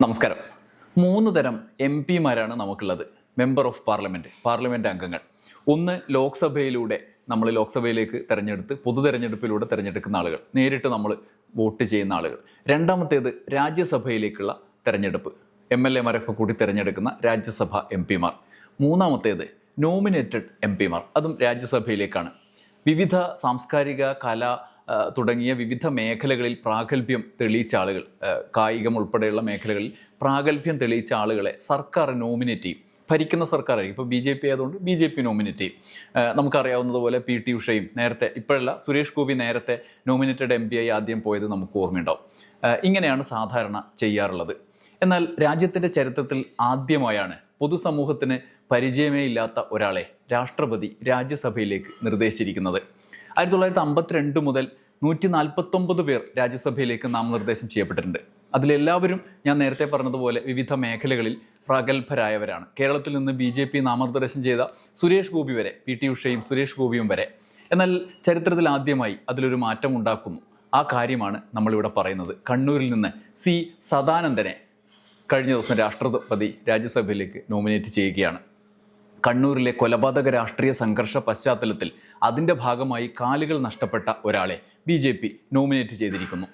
നമസ്കാരം. മൂന്ന് തരം എം പിമാരാണ് നമുക്കുള്ളത്. മെമ്പർ ഓഫ് പാർലമെന്റ് പാർലമെന്റ് അംഗങ്ങൾ. ഒന്ന് ലോക്സഭയിലൂടെ നമ്മൾ ലോക്സഭയിലേക്ക് തിരഞ്ഞെടുത്ത് പൊതു തെരഞ്ഞെടുപ്പിലൂടെ തിരഞ്ഞെടുക്കുന്ന ആളുകൾ. നേരിട്ട് നമ്മൾ വോട്ട് ചെയ്യുന്ന ആളുകൾ. രണ്ടാമത്തേത് രാജ്യസഭയിലേക്കുള്ള തിരഞ്ഞെടുപ്പ്. എം എൽ എമാരൊക്കെ കൂടി തിരഞ്ഞെടുക്കുന്ന രാജ്യസഭ എം പിമാർ. മൂന്നാമത്തേത് നോമിനേറ്റഡ് എം പിമാർ. അതും രാജ്യസഭയിലേക്കാണ്. വിവിധ സാംസ്കാരിക കല തുടങ്ങിയ വിവിധ മേഖലകളിൽ പ്രാഗൽഭ്യം തെളിയിച്ച ആളുകൾ കായികം ഉൾപ്പെടെയുള്ള മേഖലകളിൽ പ്രാഗൽഭ്യം തെളിയിച്ച ആളുകളെ സർക്കാർ നോമിനേറ്റ് ചെയ്യും. ഭരിക്കുന്ന സർക്കാർ ഇപ്പോൾ ബി ജെ പി ആയതുകൊണ്ട് ബി ജെ പി നോമിനേറ്റ് ചെയ്യും. നമുക്കറിയാവുന്നതുപോലെ പി ടി ഉഷയും നേരത്തെ ഇപ്പോഴല്ല സുരേഷ് ഗോപി നേരത്തെ നോമിനേറ്റഡ് എം പി ആയി ആദ്യം പോയത് നമുക്ക് ഓർമ്മയുണ്ടാവും. ഇങ്ങനെയാണ് സാധാരണ ചെയ്യാറുള്ളത്. എന്നാൽ രാജ്യത്തിന്റെ ചരിത്രത്തിൽ ആദ്യമായാണ് പൊതുസമൂഹത്തിന് പരിചയമേ ഇല്ലാത്ത ഒരാളെ രാഷ്ട്രപതി രാജ്യസഭയിലേക്ക് നിർദ്ദേശിച്ചിരിക്കുന്നത്. ആയിരത്തി തൊള്ളായിരത്തി അമ്പത്തിരണ്ട് മുതൽ നൂറ്റി നാൽപ്പത്തൊമ്പത് പേർ രാജ്യസഭയിലേക്ക് നാമനിർദ്ദേശം ചെയ്യപ്പെട്ടിട്ടുണ്ട്. അതിലെല്ലാവരും ഞാൻ നേരത്തെ പറഞ്ഞതുപോലെ വിവിധ മേഖലകളിൽ പ്രഗത്ഭരായവരാണ്. കേരളത്തിൽ നിന്ന് ബി ജെ പി നാമനിർദ്ദേശം ചെയ്ത സുരേഷ് ഗോപി വരെ പി ടി ഉഷയും സുരേഷ് ഗോപിയും വരെ. എന്നാൽ ചരിത്രത്തിൽ ആദ്യമായി അതിലൊരു മാറ്റം ഉണ്ടാക്കുന്നു. ആ കാര്യമാണ് നമ്മളിവിടെ പറയുന്നത്. കണ്ണൂരിൽ നിന്ന് സി സദാനന്ദനെ കഴിഞ്ഞ ദിവസം രാഷ്ട്രപതി രാജ്യസഭയിലേക്ക് നോമിനേറ്റ് ചെയ്യുകയാണ്. കണ്ണൂരിലെ കൊലപാതക രാഷ്ട്രീയ സംഘർഷ പശ്ചാത്തലത്തിൽ അതിന്റെ ഭാഗമായി കാലുകൾ നഷ്ടപ്പെട്ട ഒരാളെ. ബി ജെ പി നോമിനേറ്റ് ചെയ്തിരിക്കുന്നു.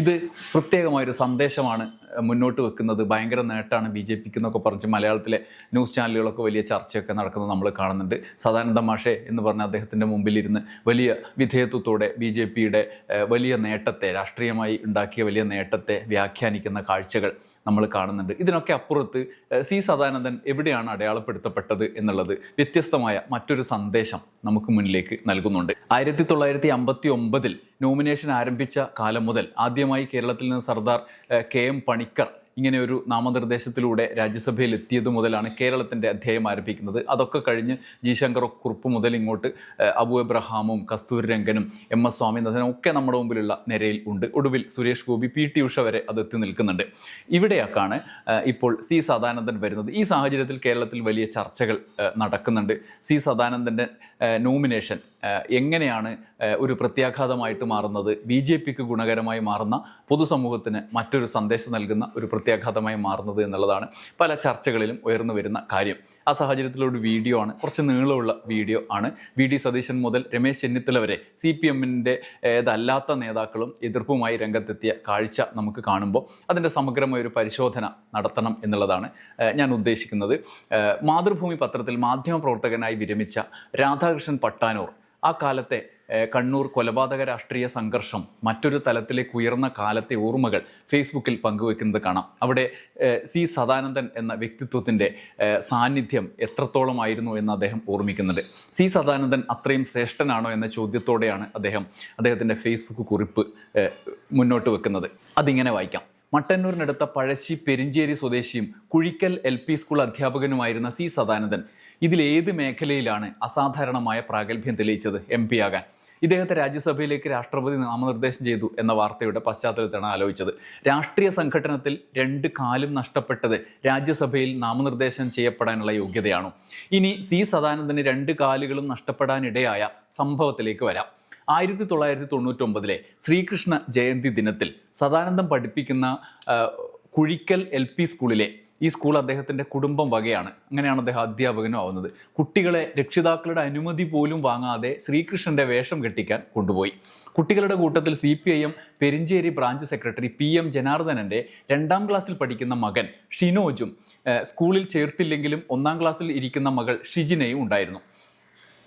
ഇത് പ്രത്യേകമായൊരു സന്ദേശമാണ് മുന്നോട്ട് വെക്കുന്നത്. ഭയങ്കര നേട്ടമാണ് ബി ജെ പിക്ക് എന്നൊക്കെ പറഞ്ഞ് മലയാളത്തിലെ ന്യൂസ് ചാനലുകളൊക്കെ വലിയ ചർച്ചയൊക്കെ നടക്കുന്നത് നമ്മൾ കാണുന്നുണ്ട്. സദാനന്ദ മാഷെ എന്ന് പറഞ്ഞ അദ്ദേഹത്തിന്റെ മുമ്പിലിരുന്ന് വലിയ വിധേയത്വത്തോടെ ബി ജെ പിയുടെ വലിയ നേട്ടത്തെ രാഷ്ട്രീയമായി ഉണ്ടാക്കിയ വലിയ നേട്ടത്തെ വ്യാഖ്യാനിക്കുന്ന കാഴ്ചകൾ നമ്മൾ കാണുന്നുണ്ട്. ഇതിനൊക്കെ അപ്പുറത്ത് സി സദാനന്ദൻ എവിടെയാണ് അടയാളപ്പെടുത്തപ്പെട്ടത് എന്നുള്ളത് വ്യത്യസ്തമായ മറ്റൊരു സന്ദേശം നമുക്ക് മുന്നിലേക്ക് നൽകുന്നുണ്ട്. ആയിരത്തി തൊള്ളായിരത്തി അമ്പത്തി ഒമ്പതിൽ നോമിനേഷൻ ആരംഭിച്ച കാലം മുതൽ ആദ്യമായി കേരളത്തിൽ നിന്ന് സർദാർ കെ എം പണിക്കർ ഇങ്ങനെ ഒരു നാമനിർദ്ദേശത്തിലൂടെ രാജ്യസഭയിൽ എത്തിയത് മുതലാണ് കേരളത്തിന്റെ അധ്യായം ആരംഭിക്കുന്നത്. അതൊക്കെ കഴിഞ്ഞ് ജി ശങ്കർ കുറുപ്പ് മുതൽ ഇങ്ങോട്ട് അബു എബ്രഹാമും കസ്തൂരി രംഗനും എം എസ് സ്വാമിനാഥനും ഒക്കെ നമ്മുടെ മുമ്പിലുള്ള നിരയിൽ ഉണ്ട്. ഒടുവിൽ സുരേഷ് ഗോപി പി. ടി. ഉഷ വരെ അത് എത്തി നിൽക്കുന്നുണ്ട്. ഇവിടെയൊക്കെയാണ് ഇപ്പോൾ സി. സദാനന്ദൻ വരുന്നത്. ഈ സാഹചര്യത്തിൽ കേരളത്തിൽ വലിയ ചർച്ചകൾ നടക്കുന്നുണ്ട്. സി. സദാനന്ദന്റെ നോമിനേഷൻ എങ്ങനെയാണ് ഒരു പ്രത്യാഘാതമായിട്ട് മാറുന്നത്? ബി ജെ പിക്ക് ഗുണകരമായി മാറുന്ന പൊതുസമൂഹത്തിന് മറ്റൊരു സന്ദേശം നൽകുന്ന ഒരു പ്രത്യാഘാതമായി മാറുന്നത് എന്നുള്ളതാണ് പല ചർച്ചകളിലും ഉയർന്നു വരുന്ന കാര്യം. ആ സാഹചര്യത്തിലൊരു വീഡിയോ ആണ് കുറച്ച് നീളമുള്ള വീഡിയോ ആണ്. വി ഡി സതീശൻ മുതൽ രമേശ് ചെന്നിത്തല വരെ സി പി എമ്മിന്റെ ഏതല്ലാത്ത നേതാക്കളും എതിർപ്പുമായി രംഗത്തെത്തിയ കാഴ്ച നമുക്ക് കാണുമ്പോൾ അതിന്റെ സമഗ്രമായ ഒരു പരിശോധന നടത്തണം എന്നുള്ളതാണ് ഞാൻ ഉദ്ദേശിക്കുന്നത്. മാതൃഭൂമി പത്രത്തിൽ മാധ്യമപ്രവർത്തകനായി വിരമിച്ച രാധാകൃഷ്ണൻ പട്ടാനൂർ ആ കാലത്തെ കണ്ണൂർ കൊലപാതക രാഷ്ട്രീയ സംഘർഷം മറ്റൊരു തലത്തിലേക്ക് ഉയർന്ന കാലത്തെ ഓർമ്മകൾ ഫേസ്ബുക്കിൽ പങ്കുവെക്കുന്നത് കാണാം. അവിടെ സി സദാനന്ദൻ എന്ന വ്യക്തിത്വത്തിന്റെ സാന്നിധ്യം എത്രത്തോളമായിരുന്നു എന്ന് അദ്ദേഹം ഓർമ്മിക്കുന്നുണ്ട്. സി സദാനന്ദൻ അത്രയും ശ്രേഷ്ഠനാണോ എന്ന ചോദ്യത്തോടെയാണ് അദ്ദേഹം അദ്ദേഹത്തിന്റെ ഫേസ്ബുക്ക് കുറിപ്പ് മുന്നോട്ട് വെക്കുന്നത്. അതിങ്ങനെ വായിക്കാം. മട്ടന്നൂരിനടുത്ത പഴശ്ശി പെരിഞ്ചേരി സ്വദേശിയും കുഴിക്കൽ എൽ പി സ്കൂൾ അധ്യാപകനുമായിരുന്ന സി സദാനന്ദൻ ഇതിൽ ഏത് മേഖലയിലാണ് അസാധാരണമായ പ്രാഗൽഭ്യം തെളിയിച്ചത് എം പി ആകാൻ? ഇദ്ദേഹത്തെ രാജ്യസഭയിലേക്ക് രാഷ്ട്രപതി നാമനിർദ്ദേശം ചെയ്തു എന്ന വാർത്തയുടെ പശ്ചാത്തലത്തിലാണ് ആലോചിച്ചത്. രാഷ്ട്രീയ സംഘടനത്തിൽ രണ്ട് കാലും നഷ്ടപ്പെട്ടത് രാജ്യസഭയിൽ നാമനിർദ്ദേശം ചെയ്യപ്പെടാനുള്ള യോഗ്യതയാണോ? ഇനി സി സദാനന്ദന് രണ്ട് കാലുകളും നഷ്ടപ്പെടാനിടയായ സംഭവത്തിലേക്ക് വരാം. ആയിരത്തി തൊള്ളായിരത്തി തൊണ്ണൂറ്റൊമ്പതിലെ ശ്രീകൃഷ്ണ ജയന്തി ദിനത്തിൽ സദാനന്ദം പഠിപ്പിക്കുന്ന കുഴിക്കൽ എൽ പി സ്കൂളിലെ ഈ സ്കൂൾ അദ്ദേഹത്തിന്റെ കുടുംബം വകയാണ്. അങ്ങനെയാണ് അദ്ദേഹം അധ്യാപകനും ആവുന്നത്. കുട്ടികളെ രക്ഷിതാക്കളുടെ അനുമതി പോലും വാങ്ങാതെ ശ്രീകൃഷ്ണന്റെ വേഷം കെട്ടിക്കാൻ കൊണ്ടുപോയി. കുട്ടികളുടെ കൂട്ടത്തിൽ C P I M Perincheri branch secretary P M ജനാർദ്ദനന്റെ രണ്ടാം ക്ലാസ്സിൽ പഠിക്കുന്ന മകൻ ഷിനോജും സ്കൂളിൽ ചേർത്തില്ലെങ്കിലും ഒന്നാം ക്ലാസ്സിൽ ഇരിക്കുന്ന മകൾ ഷിജിനയും ഉണ്ടായിരുന്നു.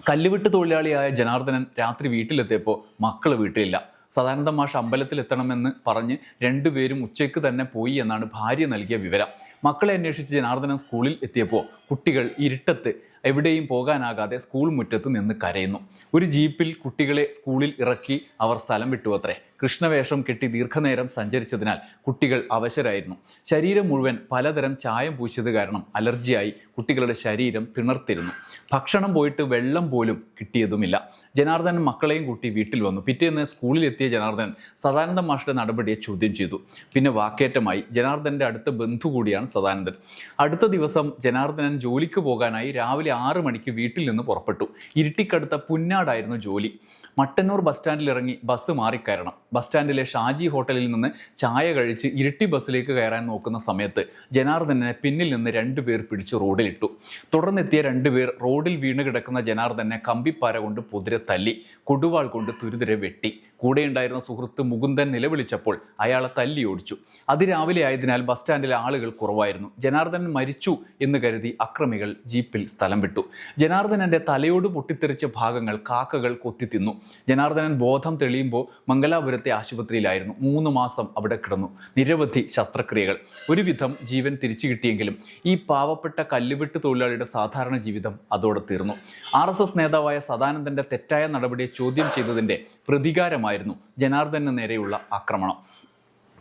കല്ലുവെട്ട് തൊഴിലാളിയായ ജനാർദ്ദനൻ രാത്രി വീട്ടിലെത്തിയപ്പോൾ മക്കൾ വീട്ടിലില്ല. സദാനന്ദ മാഷ് അമ്പലത്തിൽ എത്തണമെന്ന് പറഞ്ഞ് രണ്ടുപേരും ഉച്ചയ്ക്ക് തന്നെ പോയി എന്നാണ് ഭാര്യ നൽകിയ വിവരം. മക്കളെ അന്വേഷിച്ച് ജനാർദ്ദനൻ സ്കൂളിൽ എത്തിയപ്പോൾ കുട്ടികൾ ഇരുട്ടത്ത് എവിടെയും പോകാനാകാതെ സ്കൂൾ മുറ്റത്ത് നിന്ന് കരയുന്നു. ഒരു ജീപ്പിൽ കുട്ടികളെ സ്കൂളിൽ ഇറക്കി അവർ സ്ഥലം വിട്ടുവത്രേ. കൃഷ്ണവേഷം കെട്ടി ദീർഘനേരം സഞ്ചരിച്ചതിനാൽ കുട്ടികൾ അവശരായിരുന്നു. ശരീരം മുഴുവൻ പലതരം ചായം പൂശിയത് കാരണം അലർജിയായി കുട്ടികളുടെ ശരീരം തിണർത്തിരുന്നു. ഭക്ഷണം പോയിട്ട് വെള്ളം പോലും കിട്ടിയതുമില്ല. ജനാർദ്ദനൻ മക്കളെയും കൂട്ടി വീട്ടിൽ വന്നു. പിറ്റേന്ന് സ്കൂളിലെത്തിയ ജനാർദ്ദനൻ സദാനന്ദ മാഷ്ടയുടെ നടപടിയെ ചോദ്യം ചെയ്തു. പിന്നെ വാക്കേറ്റമായി. ജനാർദ്ദന്റെ അടുത്ത ബന്ധു കൂടിയാണ് സദാനന്ദൻ. അടുത്ത ദിവസം ജനാർദ്ദനൻ ജോലിക്ക് പോകാനായി രാവിലെ ആറ് മണിക്ക് വീട്ടിൽ നിന്ന് പുറപ്പെട്ടു. ഇരുട്ടിക്കടുത്ത പുന്നാടായിരുന്നു ജോലി. മട്ടന്നൂർ ബസ് സ്റ്റാൻഡിൽ ഇറങ്ങി ബസ് മാറിക്കയറണം ബസ് സ്റ്റാൻഡിലെ ഷാജി ഹോട്ടലിൽ നിന്ന് ചായ കഴിച്ച് ഇരിട്ടി ബസ്സിലേക്ക് കയറാൻ നോക്കുന്ന സമയത്ത് ജനാർദ്ദനെ പിന്നിൽ നിന്ന് രണ്ടുപേർ പിടിച്ച് റോഡിലിട്ടു. തുടർന്നെത്തിയ രണ്ടുപേർ റോഡിൽ വീണ് കിടക്കുന്ന ജനാർദ്ദനെ കമ്പിപ്പാര കൊണ്ട് പുതിരെ തല്ലി കൊടുവാൾ കൊണ്ട് തുരുതിരെ വെട്ടി. കൂടെയുണ്ടായിരുന്ന സുഹൃത്ത് മുകുന്ദൻ നിലവിളിച്ചപ്പോൾ അയാളെ തല്ലി ഓടിച്ചു. അതിരാവിലെ ആയതിനാൽ ബസ് സ്റ്റാൻഡിലെ ആളുകൾ കുറവായിരുന്നു. ജനാർദ്ദനൻ മരിച്ചു എന്ന് കരുതി അക്രമികൾ ജീപ്പിൽ സ്ഥലം വിട്ടു. ജനാർദ്ദനന്റെ തലയോട് പൊട്ടിത്തെറിച്ച ഭാഗങ്ങൾ കാക്കകൾ കൊത്തി കൊത്തിത്തിന്നു. ജനാർദ്ദനൻ ബോധം തെളിയുമ്പോൾ മംഗലാപുരത്തെ ആശുപത്രിയിലായിരുന്നു. മൂന്ന് മാസം അവിടെ കിടന്നു. നിരവധി ശസ്ത്രക്രിയകൾ. ഒരുവിധം ജീവൻ തിരിച്ചു കിട്ടിയെങ്കിലും ഈ പാവപ്പെട്ട കല്ലുവെട്ട് തൊഴിലാളിയുടെ സാധാരണ ജീവിതം അതോടെ തീർന്നു. ആർ എസ് എസ് നേതാവായ സദാനന്ദന്റെ തെറ്റായ നടപടിയെ ചോദ്യം ചെയ്തതിന്റെ പ്രതികാരമായിരുന്നു ജനാർദ്ദന് നേരെയുള്ള ആക്രമണം.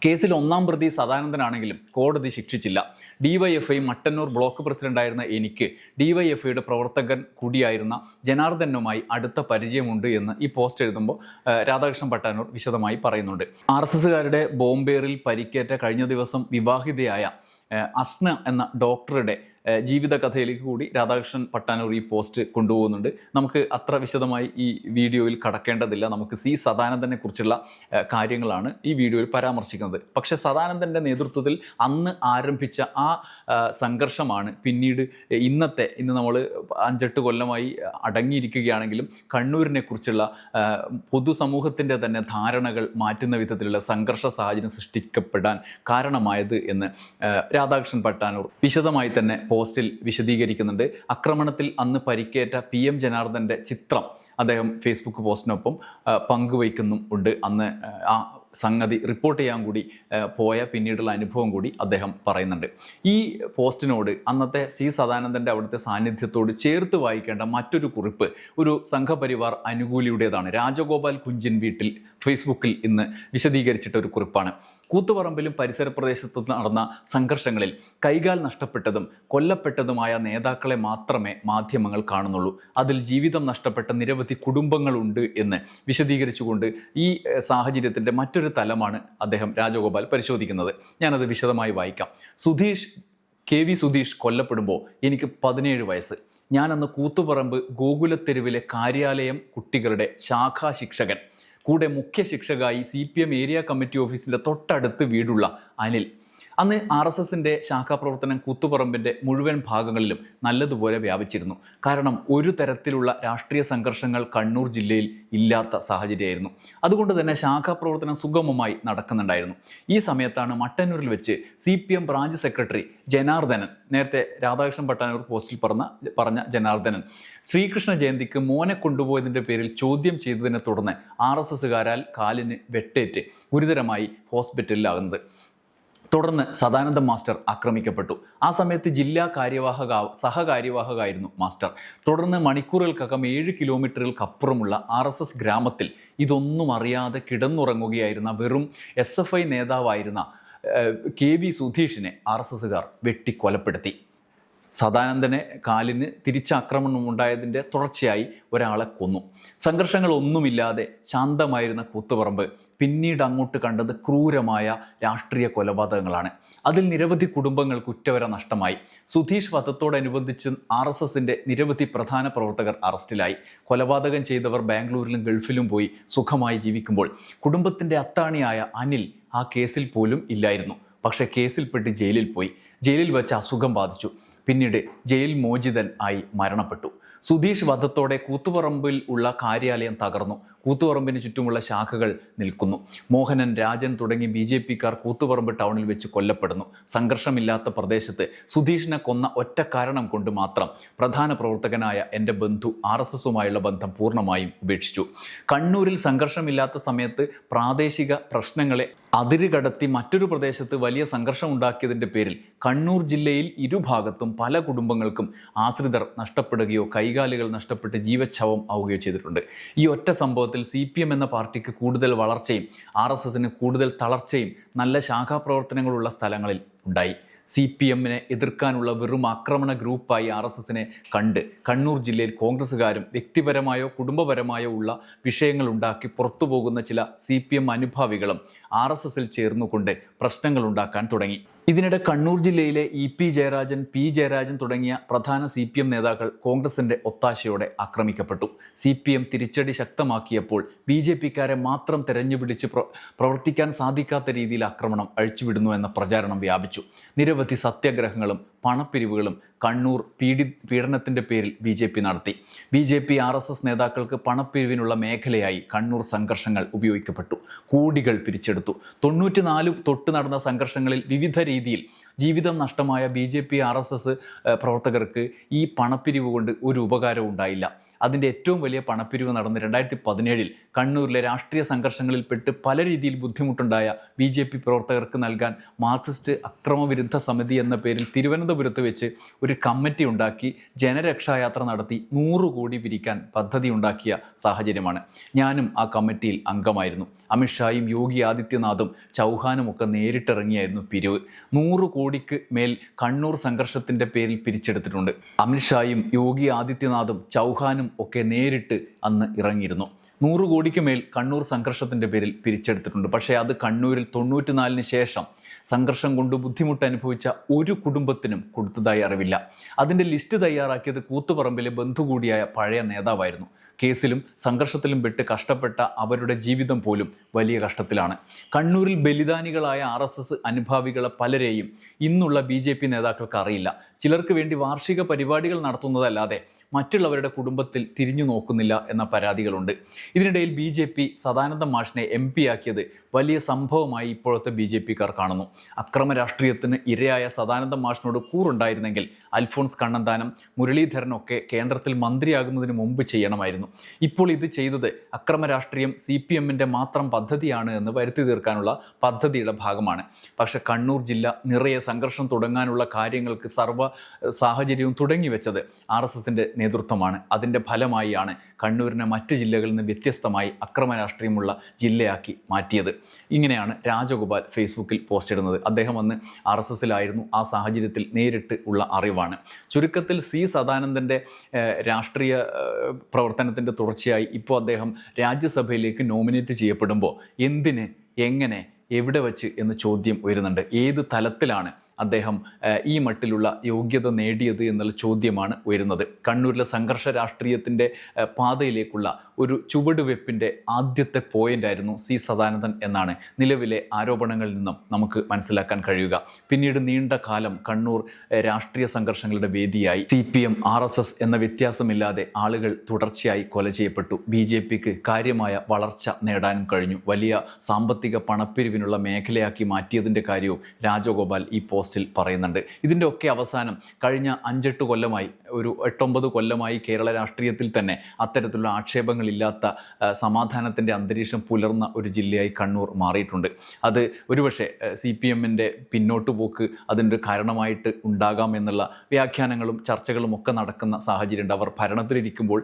കേസിൽ ഒന്നാം പ്രതി സദാനന്ദനാണെങ്കിലും കോടതി ശിക്ഷിച്ചില്ല. ഡിവൈഎഫ്ഐ മട്ടന്നൂർ ബ്ലോക്ക് പ്രസിഡന്റായിരുന്ന എനിക്ക് ഡിവൈഎഫ്ഐയുടെ പ്രവർത്തകൻ കൂടിയായിരുന്ന ജനാർദ്ദനുമായി അടുത്ത പരിചയമുണ്ട് എന്ന് ഈ പോസ്റ്റ് എഴുതുമ്പോൾ രാധാകൃഷ്ണൻ പട്ടാനൂർ വിശദമായി പറയുന്നുണ്ട്. ആർ എസ് എസുകാരുടെ ബോംബേറിൽ പരിക്കേറ്റ കഴിഞ്ഞ ദിവസം വിവാഹിതയായ അസ്ന എന്ന ഡോക്ടറുടെ ജീവിതകഥയിലേക്ക് കൂടി രാധാകൃഷ്ണൻ പട്ടാനൂർ ഈ പോസ്റ്റ് കൊണ്ടുപോകുന്നുണ്ട്. നമുക്ക് അത്ര വിശദമായി ഈ വീഡിയോയിൽ കടക്കേണ്ടതില്ല. നമുക്ക് സി സദാനന്ദനെ കുറിച്ചുള്ള കാര്യങ്ങളാണ് ഈ വീഡിയോയിൽ പരാമർശിക്കുന്നത്. പക്ഷെ സദാനന്ദന്റെ നേതൃത്വത്തിൽ അന്ന് ആരംഭിച്ച ആ സംഘർഷമാണ് പിന്നീട് ഇന്നത്തെ ഇന്ന് നമ്മൾ അഞ്ചെട്ട് കൊല്ലമായി അടങ്ങിയിരിക്കുകയാണെങ്കിലും കണ്ണൂരിനെ കുറിച്ചുള്ള പൊതുസമൂഹത്തിന്റെ തന്നെ ധാരണകൾ മാറ്റുന്ന വിധത്തിലുള്ള സംഘർഷ സാഹചര്യം സൃഷ്ടിക്കപ്പെടാൻ കാരണമായത് എന്ന് രാധാകൃഷ്ണൻ പട്ടാനൂർ വിശദമായി തന്നെ പോസ്റ്റിൽ വിശദീകരിക്കുന്നുണ്ട്. ആക്രമണത്തിൽ അന്ന് പരിക്കേറ്റ പി എം ജനാർദ്ദന്റെ ചിത്രം അദ്ദേഹം ഫേസ്ബുക്ക് പോസ്റ്റിനൊപ്പം പങ്കുവയ്ക്കുന്നും ഉണ്ട് അന്ന് ആ സംഗതി റിപ്പോർട്ട് ചെയ്യാൻ കൂടി പോയ പിന്നീടുള്ള അനുഭവം കൂടി അദ്ദേഹം പറയുന്നുണ്ട്. ഈ പോസ്റ്റിനോട് അന്നത്തെ സി സദാനന്ദന്റെ അവിടുത്തെ സാന്നിധ്യത്തോട് ചേർത്ത് വായിക്കേണ്ട മറ്റൊരു കുറിപ്പ് ഒരു സംഘപരിവാർ അനുകൂലിയുടേതാണ്. രാജഗോപാൽ കുഞ്ചിൻ വീട്ടിൽ ഫേസ്ബുക്കിൽ ഇന്ന് വിശദീകരിച്ചിട്ട ഒരു കുറിപ്പാണ്. കൂത്തുപറമ്പിലും പരിസര പ്രദേശത്ത് നടന്ന സംഘർഷങ്ങളിൽ കൈകാൽ നഷ്ടപ്പെട്ടതും കൊല്ലപ്പെട്ടതുമായ നേതാക്കളെ മാത്രമേ മാധ്യമങ്ങൾ കാണുന്നുള്ളൂ. അതിൽ ജീവിതം നഷ്ടപ്പെട്ട നിരവധി കുടുംബങ്ങളുണ്ട് എന്ന് വിശദീകരിച്ചുകൊണ്ട് ഈ സാഹചര്യത്തിന്റെ മറ്റൊരു തലമാണ് അദ്ദേഹം രാജഗോപാൽ പരിശോധിക്കുന്നത്. ഞാനത് വിശദമായി വായിക്കാം. സുധീഷ് കെ വി സുധീഷ് കൊല്ലപ്പെടുമ്പോൾ എനിക്ക് പതിനേഴ് വയസ്സ്. ഞാനന്ന് കൂത്തുപറമ്പ് ഗോകുലത്തെരുവിലെ കാര്യാലയം കുട്ടികളുടെ ശാഖാ ശിക്ഷകൻ. കൂടെ മുഖ്യ ശിക്ഷകായി C P M area committee ഓഫീസിന്റെ തൊട്ടടുത്ത് വീടുള്ള അനിൽ. അന്ന് ആർ എസ് എസിന്റെ ശാഖാപ്രവർത്തനം കൂത്തുപറമ്പിന്റെ മുഴുവൻ ഭാഗങ്ങളിലും നല്ലതുപോലെ വ്യാപിച്ചിരുന്നു. കാരണം ഒരു തരത്തിലുള്ള രാഷ്ട്രീയ സംഘർഷങ്ങൾ കണ്ണൂർ ജില്ലയിൽ ഇല്ലാത്ത സാഹചര്യമായിരുന്നു. അതുകൊണ്ട് തന്നെ ശാഖാപ്രവർത്തനം സുഗമമായി നടക്കുന്നുണ്ടായിരുന്നു. ഈ സമയത്താണ് മട്ടന്നൂരിൽ വെച്ച് C P M branch secretary Janardhanan നേരത്തെ രാധാകൃഷ്ണൻ പട്ടാനൂർ പോസ്റ്റിൽ പറഞ്ഞ പറഞ്ഞ ജനാർദ്ദനൻ ശ്രീകൃഷ്ണ ജയന്തിക്ക് മോനെ കൊണ്ടുപോയതിന്റെ പേരിൽ ചോദ്യം ചെയ്തതിനെ തുടർന്ന് ആർ എസ് എസുകാരാൽ കാലിന് വെട്ടേറ്റ് ഗുരുതരമായി ഹോസ്പിറ്റലിലാകുന്നത്. തുടർന്ന് സദാനന്ദ മാസ്റ്റർ ആക്രമിക്കപ്പെട്ടു. ആ സമയത്ത് ജില്ലാ കാര്യവാഹക സഹകാര്യവാഹകായിരുന്നു മാസ്റ്റർ. തുടർന്ന് മണിക്കൂറുകൾക്കകം ഏഴ് കിലോമീറ്ററുകൾക്കപ്പുറമുള്ള ആർ എസ് എസ് ഗ്രാമത്തിൽ ഇതൊന്നും അറിയാതെ കിടന്നുറങ്ങുകയായിരുന്ന വെറും എസ് എഫ് ഐ നേതാവായിരുന്ന കെ വി സുധീഷിനെ ആർ എസ് എസുകാർ വെട്ടിക്കൊലപ്പെടുത്തി. സദാനന്ദനെ കാലിന് തിരിച്ചാക്രമണം ഉണ്ടായതിന്റെ തുടർച്ചയായി ഒരാളെ കൊന്നു. സംഘർഷങ്ങളൊന്നുമില്ലാതെ ശാന്തമായിരുന്ന കൂത്തുപറമ്പ് പിന്നീട് അങ്ങോട്ട് കണ്ടത് ക്രൂരമായ രാഷ്ട്രീയ കൊലപാതകങ്ങളാണ്. അതിൽ നിരവധി കുടുംബങ്ങൾ കുറ്റവര നഷ്ടമായി. സുധീഷ് വധത്തോടനുബന്ധിച്ച് ആർ എസ് എസിന്റെ നിരവധി പ്രധാന പ്രവർത്തകർ അറസ്റ്റിലായി. കൊലപാതകം ചെയ്തവർ ബാംഗ്ലൂരിലും ഗൾഫിലും പോയി സുഖമായി ജീവിക്കുമ്പോൾ. കുടുംബത്തിന്റെ അത്താണിയായ അനിൽ ആ കേസിൽ പോലും ഇല്ലായിരുന്നു. പക്ഷേ കേസിൽപ്പെട്ട് ജയിലിൽ പോയി. ജയിലിൽ വെച്ച് അസുഖം ബാധിച്ചു. പിന്നീട് ജയിൽ മോചിതൻ ആയി മരണപ്പെട്ടു. സുധീഷ് വധത്തോടെ കൂത്തുപറമ്പിൽ ഉള്ള കാര്യാലയം തകർന്നു. കൂത്തുപറമ്പിന് ചുറ്റുമുള്ള ശാഖകൾ നിൽക്കുന്നു. മോഹനൻ രാജൻ തുടങ്ങി ബി ജെ പിക്കാർ കൂത്തുപറമ്പ് ടൗണിൽ വെച്ച് കൊല്ലപ്പെടുന്നു. സംഘർഷമില്ലാത്ത പ്രദേശത്ത് സുധീഷിനെ കൊന്ന ഒറ്റ കാരണം കൊണ്ട് മാത്രം പ്രധാന പ്രവർത്തകനായ എന്റെ ബന്ധു ആർ എസ് എസുമായുള്ള ബന്ധം പൂർണമായും ഉപേക്ഷിച്ചു. കണ്ണൂരിൽ സംഘർഷമില്ലാത്ത സമയത്ത് പ്രാദേശിക പ്രശ്നങ്ങളെ അതിരുകടത്തി മറ്റൊരു പ്രദേശത്ത് വലിയ സംഘർഷം ഉണ്ടാക്കിയതിന്റെ പേരിൽ കണ്ണൂർ ജില്ലയിൽ ഇരുഭാഗത്തും പല കുടുംബങ്ങൾക്കും ആശ്രിതർ നഷ്ടപ്പെടുകയോ കൈകാലുകൾ നഷ്ടപ്പെട്ട് ജീവച്ഛവം ആവുകയോ ചെയ്തിട്ടുണ്ട്. ഈ ഒറ്റ സംഭവത്തിൽ സി പി എം എന്ന പാർട്ടിക്ക് കൂടുതൽ വളർച്ചയും ആർ എസ് എസിന് കൂടുതൽ തളർച്ചയും നല്ല ശാഖാപ്രവർത്തനങ്ങളുള്ള സ്ഥലങ്ങളിൽ ഉണ്ടായി. സി പി എമ്മിനെ എതിർക്കാനുള്ള വെറും ആക്രമണ ഗ്രൂപ്പായി ആർ എസ് എസിനെ കണ്ട് കണ്ണൂർ ജില്ലയിൽ കോൺഗ്രസ്സുകാരും വ്യക്തിപരമായോ കുടുംബപരമായോ ഉള്ള വിഷയങ്ങൾ ഉണ്ടാക്കി പുറത്തു പോകുന്ന ചില സി പി എം അനുഭാവികളും ആർ എസ് എസിൽ ചേർന്നുകൊണ്ട് പ്രശ്നങ്ങൾ ഉണ്ടാക്കാൻ തുടങ്ങി. ഇതിനിടെ കണ്ണൂർ ജില്ലയിലെ E P Jayarajan P Jayarajan തുടങ്ങിയ പ്രധാന സി പി എം നേതാക്കൾ കോൺഗ്രസിന്റെ ഒത്താശയോടെ ആക്രമിക്കപ്പെട്ടു. സി പി എം തിരിച്ചടി ശക്തമാക്കിയപ്പോൾ ബി ജെ പിക്കാരെ മാത്രം തെരഞ്ഞുപിടിച്ച് പ്ര പ്രവർത്തിക്കാൻ സാധിക്കാത്ത രീതിയിൽ ആക്രമണം അഴിച്ചുവിടുന്നു എന്ന പ്രചാരണം വ്യാപിച്ചു. നിരവധി സത്യാഗ്രഹങ്ങളും പണപ്പിരിവുകളും കണ്ണൂർ പീഡി പീഡനത്തിന്റെ പേരിൽ ബി ജെ പി നടത്തി. B J P R S S നേതാക്കൾക്ക് പണപ്പിരിവിനുള്ള മേഖലയായി കണ്ണൂർ സംഘർഷങ്ങൾ ഉപയോഗിക്കപ്പെട്ടു. കോടികൾ പിരിച്ചെടുത്തു. തൊണ്ണൂറ്റിനാല് തൊട്ട് നടന്ന സംഘർഷങ്ങളിൽ വിവിധ രീതിയിൽ ജീവിതം നഷ്ടമായ B J P R S S പ്രവർത്തകർക്ക് ഈ പണപ്പിരിവ് കൊണ്ട് ഒരു ഉപകാരവും ഉണ്ടായില്ല. അതിന്റെ ഏറ്റവും വലിയ പണപ്പിരിവ് നടന്ന് രണ്ടായിരത്തി പതിനേഴിൽ കണ്ണൂരിലെ രാഷ്ട്രീയ സംഘർഷങ്ങളിൽപ്പെട്ട് പല രീതിയിൽ ബുദ്ധിമുട്ടുണ്ടായ ബി ജെ പി പ്രവർത്തകർക്ക് നൽകാൻ മാർക്സിസ്റ്റ് അക്രമവിരുദ്ധ സമിതി എന്ന പേരിൽ തിരുവനന്തപുരത്ത് വെച്ച് ഒരു കമ്മിറ്റി ഉണ്ടാക്കി ജനരക്ഷായാത്ര നടത്തി നൂറ് കോടി പിരിക്കാൻ പദ്ധതി ഉണ്ടാക്കിയ സാഹചര്യമാണ്. ഞാനും ആ കമ്മിറ്റിയിൽ അംഗമായിരുന്നു. അമിത്ഷായും യോഗി ആദിത്യനാഥും ചൗഹാനും ഒക്കെ നേരിട്ടിറങ്ങിയായിരുന്നു പിരിവ്. നൂറ് കോടിക്ക് മേൽ കണ്ണൂർ സംഘർഷത്തിന്റെ പേരിൽ പിരിച്ചെടുത്തിട്ടുണ്ട്. അമിത്ഷായും യോഗി ആദിത്യനാഥും ചൗഹാനും ഒക്കെ നേരിട്ട് അന്ന് ഇറങ്ങിയിരുന്നു. നൂറ് കോടിക്ക് മേൽ കണ്ണൂർ സംഘർഷത്തിന്റെ പേരിൽ പിരിച്ചെടുത്തിട്ടുണ്ട്. പക്ഷേ അത് കണ്ണൂരിൽ തൊണ്ണൂറ്റിനാലിന് ശേഷം സംഘർഷം കൊണ്ട് ബുദ്ധിമുട്ട് അനുഭവിച്ച ഒരു കുടുംബത്തിനും കൊടുത്തതായി അറിവില്ല. അതിന്റെ ലിസ്റ്റ് തയ്യാറാക്കിയത് കൂത്തുപറമ്പിലെ ബന്ധു കൂടിയായ പഴയ നേതാവായിരുന്നു. കേസിലും സംഘർഷത്തിലും പെട്ട് കഷ്ടപ്പെട്ട അവരുടെ ജീവിതം പോലും വലിയ കഷ്ടത്തിലാണ്. കണ്ണൂരിൽ ബലിദാനികളായ ആർ എസ് എസ് അനുഭാവികളെ പലരെയും ഇന്നുള്ള ബി ജെ പി നേതാക്കൾക്ക് അറിയില്ല. ചിലർക്ക് വേണ്ടി വാർഷിക പരിപാടികൾ നടത്തുന്നതല്ലാതെ മറ്റുള്ളവരുടെ കുടുംബത്തിൽ തിരിഞ്ഞു നോക്കുന്നില്ല എന്ന പരാതികളുണ്ട്. ഇതിനിടയിൽ ബി ജെ പി സദാനന്ദ മാഷിനെ എം പി ആക്കിയത് വലിയ സംഭവമായി ഇപ്പോഴത്തെ ബി ജെ പിക്കാർ കാണുന്നു. അക്രമ രാഷ്ട്രീയത്തിന് ഇരയായ സദാനന്ദ മാഷിനോട് കൂറുണ്ടായിരുന്നെങ്കിൽ അൽഫോൺസ് കണ്ണന്താനം മുരളീധരനൊക്കെ കേന്ദ്രത്തിൽ മന്ത്രിയാകുന്നതിന് മുമ്പ് ചെയ്യണമായിരുന്നു. ഇപ്പോൾ ഇത് ചെയ്തത് അക്രമ രാഷ്ട്രീയം സി പി എമ്മിന്റെ മാത്രം പദ്ധതിയാണ് എന്ന് വരുത്തി തീർക്കാനുള്ള പദ്ധതിയുടെ ഭാഗമാണ്. പക്ഷെ കണ്ണൂർ ജില്ല നിറയെ സംഘർഷം തുടങ്ങാനുള്ള കാര്യങ്ങൾക്ക് സർവ സാഹചര്യവും തുടങ്ങി വെച്ചത് ആർ എസ് എസിന്റെ നേതൃത്വമാണ്. അതിന്റെ ഫലമായിയാണ് കണ്ണൂരിനെ മറ്റ് ജില്ലകളിൽ നിന്ന് വ്യത്യസ്തമായി അക്രമ രാഷ്ട്രീയമുള്ള ജില്ലയാക്കി മാറ്റിയത്. ഇങ്ങനെയാണ് രാജഗോപാൽ ഫേസ്ബുക്കിൽ പോസ്റ്റ് ഇടുന്നത്. അദ്ദേഹം അന്ന് ആർ എസ് എസിലായിരുന്നു. ആ സാഹചര്യത്തിൽ നേരിട്ട് ഉള്ള അറിവാണ്. ചുരുക്കത്തിൽ സി സദാനന്ദന്റെ രാഷ്ട്രീയ ഏഹ്, പ്രവർത്തനത്തിന്റെ തുടർച്ചയായി ഇപ്പോൾ അദ്ദേഹം രാജ്യസഭയിലേക്ക് നോമിനേറ്റ് ചെയ്യപ്പെടുമ്പോൾ എന്തിന് എങ്ങനെ എവിടെ വച്ച് എന്ന ചോദ്യം ഉയരുന്നുണ്ട്. ഏത് തലത്തിലാണ് അദ്ദേഹം ഈ മട്ടിലുള്ള യോഗ്യത നേടിയത് എന്നുള്ള ചോദ്യമാണ് ഉയരുന്നത്. കണ്ണൂരിലെ സംഘർഷ രാഷ്ട്രീയത്തിന്റെ പാതയിലേക്കുള്ള ഒരു ചുവടുവെപ്പിന്റെ ആദ്യത്തെ പോയിന്റ് ആയിരുന്നു സി സദാനന്ദൻ എന്നാണ് നിലവിലെ ആരോപണങ്ങളിൽ നിന്നും നമുക്ക് മനസ്സിലാക്കാൻ കഴിയുക. പിന്നീട് നീണ്ട കാലം കണ്ണൂർ രാഷ്ട്രീയ സംഘർഷങ്ങളുടെ വേദിയായി. C P M R S S എന്ന വ്യത്യാസമില്ലാതെ ആളുകൾ തുടർച്ചയായി കൊല ചെയ്യപ്പെട്ടു. ബി ജെ പിക്ക് കാര്യമായ വളർച്ച നേടാനും കഴിഞ്ഞു. വലിയ സാമ്പത്തിക പണപ്പിരിവിനുള്ള മേഖലയാക്കി മാറ്റിയതിന്റെ കാര്യവും രാജഗോപാൽ ഈ പോസ്റ്റിൽ പറയുന്നുണ്ട്. ഇതിന്റെ ഒക്കെ അവസാനം കഴിഞ്ഞ അഞ്ചെട്ട് കൊല്ലമായി ഒരു എട്ടൊമ്പത് കൊല്ലമായി കേരള രാഷ്ട്രീയത്തിൽ തന്നെ അത്തരത്തിലുള്ള ആക്ഷേപങ്ങളില്ലാത്ത സമാധാനത്തിന്റെ അന്തരീക്ഷം പുലർന്ന ഒരു ജില്ലയായി കണ്ണൂർ മാറിയിട്ടുണ്ട്. അത് ഒരുപക്ഷെ സി പി എമ്മിന്റെ പിന്നോട്ട് പോക്ക് അതിന്റെ കാരണമായിട്ട് ഉണ്ടാകാം എന്നുള്ള വ്യാഖ്യാനങ്ങളും ചർച്ചകളും ഒക്കെ നടക്കുന്ന സാഹചര്യമുണ്ട്. അവർ ഭരണത്തിലിരിക്കുമ്പോൾ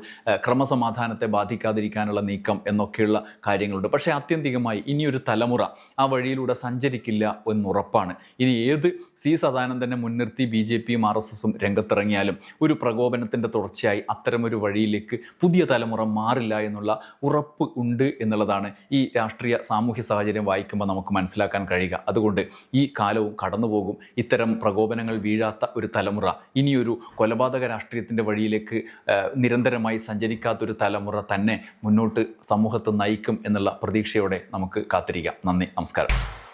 ക്രമസമാധാനത്തെ ബാധിക്കാതിരിക്കാനുള്ള നീക്കം എന്നൊക്കെയുള്ള കാര്യങ്ങളുണ്ട്. പക്ഷേ ആത്യന്തികമായി ഇനിയൊരു തലമുറ ആ വഴിയിലൂടെ സഞ്ചരിക്കില്ല എന്നുറപ്പാണ്. ഇനി ഏത് സി സദാനന്ദനെ മുൻനിർത്തി ബി ജെ പിയും ആർ എസ് എസും രംഗത്തിറങ്ങിയാലും ഒരു പ്രകോപനത്തിന്റെ തുടർച്ചയായി അത്തരമൊരു വഴിയിലേക്ക് പുതിയ തലമുറ മാറില്ല എന്നുള്ള ഉറപ്പ് ഉണ്ട് എന്നുള്ളതാണ് ഈ രാഷ്ട്രീയ സാമൂഹ്യ സാഹചര്യം വായിക്കുമ്പോൾ നമുക്ക് മനസ്സിലാക്കാൻ കഴിയുക. അതുകൊണ്ട് ഈ കാലവും കടന്നുപോകും. ഇത്തരം പ്രകോപനങ്ങൾ വീഴാത്ത ഒരു തലമുറ ഇനിയൊരു കൊലപാതക രാഷ്ട്രീയത്തിന്റെ വഴിയിലേക്ക് നിരന്തരമായി സഞ്ചരിക്കാത്തൊരു തലമുറ തന്നെ മുന്നോട്ട് സമൂഹത്തെ നയിക്കും എന്നുള്ള പ്രതീക്ഷയോടെ നമുക്ക് കാത്തിരിക്കാം. നന്ദി നമസ്കാരം.